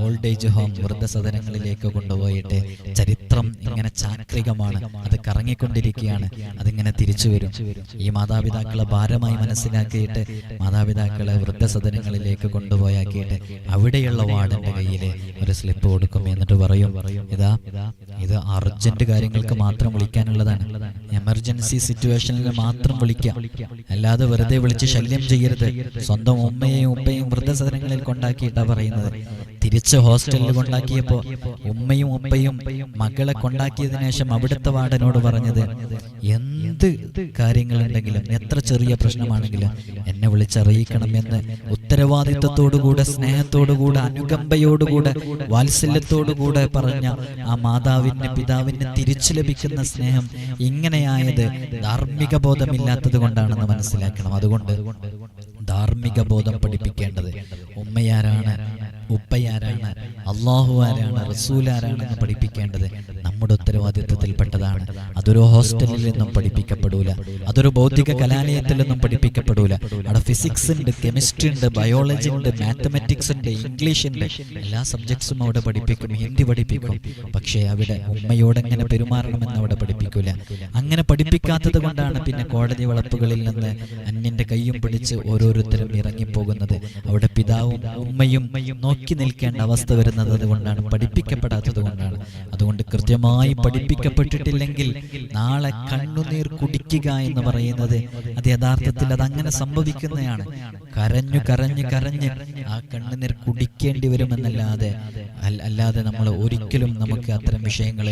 ഓൾഡ് ഏജ് ഹോം വൃദ്ധസദനങ്ങളിലേക്ക് കൊണ്ടുപോയിട്ട് ചരിത്രം ഇങ്ങനെ ചാക്രികമാണ്. അത് കറങ്ങിക്കൊണ്ടിരിക്കുകയാണ്. അതിങ്ങനെ തിരിച്ചു വരും. ഈ മാതാപിതാക്കളെ ഭാരമായി മനസ്സിലാക്കിയിട്ട് മാതാപിതാക്കളെ വൃദ്ധസദനങ്ങളിലേക്ക് കൊണ്ടുപോയാക്കിയിട്ട് അവിടെയുള്ള വാർഡന്റെ കയ്യിൽ ഒരു സ്ലിപ്പ് കൊടുക്കും. എന്നിട്ട് പറയും ഇതാ ഇത് അർജന്റ് കാര്യങ്ങൾക്ക് മാത്രം വിളിക്കാനുള്ളതാണ്. എമർജൻസി സിറ്റുവേഷനിൽ മാത്രം വിളിക്കാം. അല്ലാതെ വെറുതെ വിളിച്ച് ശല്യം ചെയ്യരുത്. സ്വന്തം ഉമ്മയെയും ഉപ്പയും വൃദ്ധസദനങ്ങളിൽ കൊണ്ടാക്കിയിട്ടാണ് പറയുന്നത്. തിരിച്ച് ഹോസ്റ്റലിൽ കൊണ്ടാക്കിയപ്പോ ഉമ്മയും ഉപ്പയും മകളെ കൊണ്ടാക്കിയതിനു ശേഷം അവിടുത്തെ വാർഡനോട് പറഞ്ഞത് എന്ത് കാര്യങ്ങളുണ്ടെങ്കിലും എത്ര ചെറിയ പ്രശ്നമാണെങ്കിലും എന്നെ വിളിച്ചറിയിക്കണം എന്ന് ഉത്തരവാദിത്വത്തോടുകൂടെ സ്നേഹത്തോടുകൂടെ അനുകമ്പയോടുകൂടെ വാത്സല്യത്തോടുകൂടെ പറഞ്ഞ ആ മാതാവിന് പിതാവിന് തിരിച്ചു ലഭിക്കുന്ന സ്നേഹം ഇങ്ങനെയായത് ധാർമ്മിക ബോധമില്ലാത്തത് കൊണ്ടാണെന്ന് മനസ്സിലാക്കണം. അതുകൊണ്ട് ധാർമ്മിക ബോധം പഠിപ്പിക്കേണ്ടത് ഉമ്മയാരാണ്? ഉപ്പയാരാണ് അള്ളാഹു ആരാണ് റസൂൽ ആരാണെന്ന് പഠിപ്പിക്കേണ്ടത് നമ്മുടെ ഉത്തരവാദിത്വത്തിൽപ്പെട്ടതാണ്. അതൊരു ഹോസ്റ്റലിൽ നിന്നും പഠിപ്പിക്കപ്പെടൂല അതൊരു ഭൗതിക കലാലയത്തിൽ നിന്നും പഠിപ്പിക്കപ്പെടൂല. അവിടെ ഫിസിക്സ് ഉണ്ട് കെമിസ്ട്രി ഉണ്ട് ബയോളജി ഉണ്ട് മാത്തമെറ്റിക്സ് ഉണ്ട് ഇംഗ്ലീഷ് ഉണ്ട്. എല്ലാ സബ്ജക്ട്സും അവിടെ പഠിപ്പിക്കും ഹിന്ദി പഠിപ്പിക്കും. പക്ഷേ അവിടെ ഉമ്മയോട് എങ്ങനെ പെരുമാറണമെന്ന് അവിടെ പഠിപ്പിക്കൂല. അങ്ങനെ പഠിപ്പിക്കാത്തത് കൊണ്ടാണ് പിന്നെ കോടതി വളപ്പുകളിൽ നിന്ന് അന്യന്റെ കൈയും പിടിച്ച് ഓരോരുത്തരും ഇറങ്ങിപ്പോകുന്നത്. അവിടെ പിതാവും ഉമ്മയും നിൽക്കേണ്ട അവസ്ഥ വരുന്നത് അതുകൊണ്ടാണ് പഠിപ്പിക്കപ്പെടാത്തത് കൊണ്ടാണ്. അതുകൊണ്ട് കൃത്യമായി പഠിപ്പിക്കപ്പെട്ടിട്ടില്ലെങ്കിൽ നാളെ കണ്ണുനീർ കുടിക്കുക എന്ന് പറയുന്നത് അത് യഥാർത്ഥത്തിൽ അത് അങ്ങനെ സംഭവിക്കുന്നതാണ്. കരഞ്ഞു കരഞ്ഞു കരഞ്ഞ് ആ കണ്ണുനീർ കുടിക്കേണ്ടി വരുമെന്നല്ലാതെ അല്ലാതെ നമ്മൾ ഒരിക്കലും നമുക്ക് അത്തരം വിഷയങ്ങൾ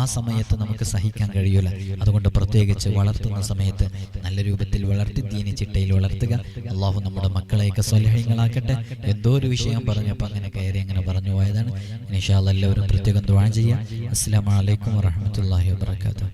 ആ സമയത്ത് നമുക്ക് സഹിക്കാൻ കഴിയൂല. അതുകൊണ്ട് പ്രത്യേകിച്ച് വളർത്തുന്ന സമയത്ത് നല്ല രൂപത്തിൽ വളർത്തി തീനി ചിട്ടയിൽ വളർത്തുക. അള്ളാഹു നമ്മുടെ മക്കളെയൊക്കെ സ്വലഹ്യങ്ങളാക്കട്ടെ എന്തോ ഒരു വിഷയം പറഞ്ഞപ്പോൾ അങ്ങനെ കയറി അങ്ങനെ പറഞ്ഞു പോയതാണ്. അല്ലാ എല്ലാവരും പ്രത്യേകം ദ്വാഴ ചെയ്യുക അസ്സാം വലൈക്കും വാഹമത്തല്ലാഹി വാബർക്കാത്തു